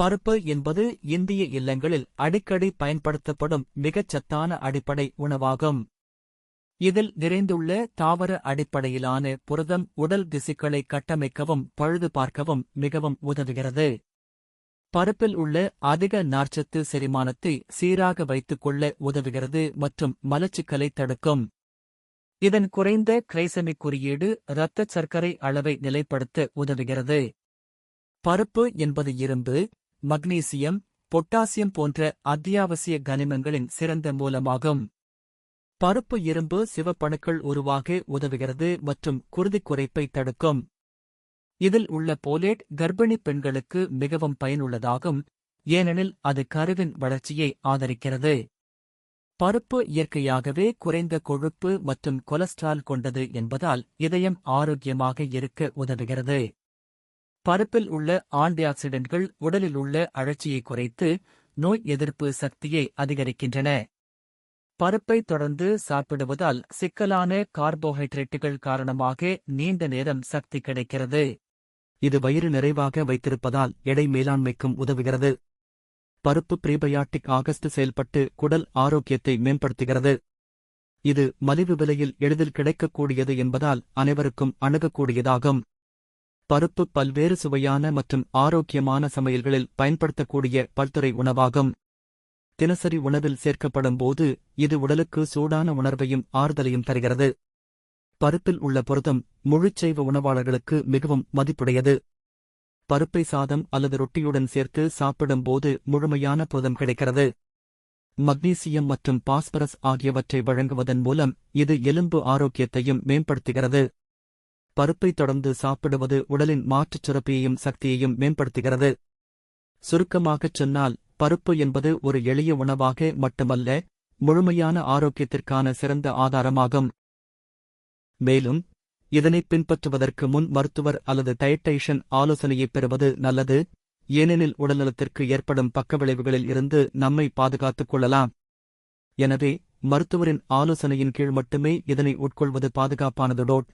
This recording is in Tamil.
பருப்பு என்பது இந்திய இல்லங்களில் அடிக்கடி பயன்படுத்தப்படும் மிகச் சத்தான அடிப்படை உணவாகும். இதில் நிறைந்துள்ள தாவர அடிப்படையிலான புரதம் உடல் திசுக்களை கட்டமைக்கவும் பழுது பார்க்கவும் மிகவும் உதவுகிறது. பருப்பில் உள்ள அதிக நார்ச்சத்து செரிமானத்தை சீராக வைத்துக் கொள்ள உதவுகிறது மற்றும் மலச்சிக்கலை தடுக்கும். இதன் குறைந்த கிரைசமிக் குறியீடு இரத்தச் சர்க்கரை அளவை நிலைப்படுத்த உதவுகிறது. பருப்பு என்பது இரும்பு மக்னீசியம் பொட்டாசியம் போன்ற அத்தியாவசிய கனிமங்களின் சிறந்த மூலமாகும். பருப்பு இரும்பு சிவப்பணுக்கள் உருவாக உதவுகிறது மற்றும் குருதிக் குறைப்பை தடுக்கும். இதில் உள்ள போலேட் கர்ப்பிணி பெண்களுக்கு மிகவும் பயனுள்ளதாகும் ஏனெனில் அது கருவின் வளர்ச்சியை ஆதரிக்கிறது. பருப்பு இயற்கையாகவே குறைந்த கொழுப்பு மற்றும் கொலஸ்ட்ரால் கொண்டது என்பதால் இதயம் ஆரோக்கியமாக இருக்க உதவுகிறது. பருப்பில் உள்ள ஆன்டிஆக்சிடென்ட்கள் உடலில் உள்ள அழற்சியை குறைத்து நோய் எதிர்ப்பு சக்தியை அதிகரிக்கின்றன. பருப்பை தொடர்ந்து சாப்பிடுவதால் சிக்கலான கார்போஹைட்ரேட்டுகள் காரணமாக நீண்ட நேரம் சக்தி கிடைக்கிறது. இது வயிறு நிறைவாக வைத்திருப்பதால் எடை மேலாண்மைக்கும் உதவுகிறது. பருப்பு பிரீபயாட்டிக் ஆகஸ்ட் செயல்பட்டு குடல் ஆரோக்கியத்தை மேம்படுத்துகிறது. இது மலிவு விலையில் எளிதில் கிடைக்கக்கூடியது என்பதால் அனைவருக்கும் அணுகக்கூடியதாகும். பருப்பு பல்வேறு சுவையான மற்றும் ஆரோக்கியமான சமையல்களில் பயன்படுத்தக்கூடிய பல்துறை உணவாகும். தினசரி உணவில் சேர்க்கப்படும் போது இது உடலுக்கு சூடான உணர்வையும் ஆறுதலையும் தருகிறது. பருப்பில் உள்ள புரதம் முழுச்சைவ உணவாளர்களுக்கு மிகவும் மதிப்புடையது. பருப்பை சாதம் அல்லது ரொட்டியுடன் சேர்த்து சாப்பிடும்போது முழுமையான புரதம் கிடைக்கிறது. மக்னீசியம் மற்றும் பாஸ்பரஸ் ஆகியவற்றை வழங்குவதன் மூலம் இது எலும்பு ஆரோக்கியத்தையும் மேம்படுத்துகிறது. பருப்பை தொடர்ந்து சாப்பிடுவது உடலின் மாற்றுச் சுரப்பியையும் சக்தியையும் மேம்படுத்துகிறது. சுருக்கமாகச் சொன்னால் பருப்பு என்பது ஒரு எளிய உணவாக மட்டுமல்ல முழுமையான ஆரோக்கியத்திற்கான சிறந்த ஆதாரமாகும். மேலும் இதனை பின்பற்றுவதற்கு முன் மருத்துவர் அல்லது டயட்டைஷன் ஆலோசனையைப் பெறுவது நல்லது ஏனெனில் உடல்நலத்திற்கு ஏற்படும் பக்கவிளைவுகளில் இருந்து நம்மை பாதுகாத்துக் கொள்ளலாம். எனவே மருத்துவரின் ஆலோசனையின் கீழ் மட்டுமே இதனை உட்கொள்வது பாதுகாப்பானது? டோட்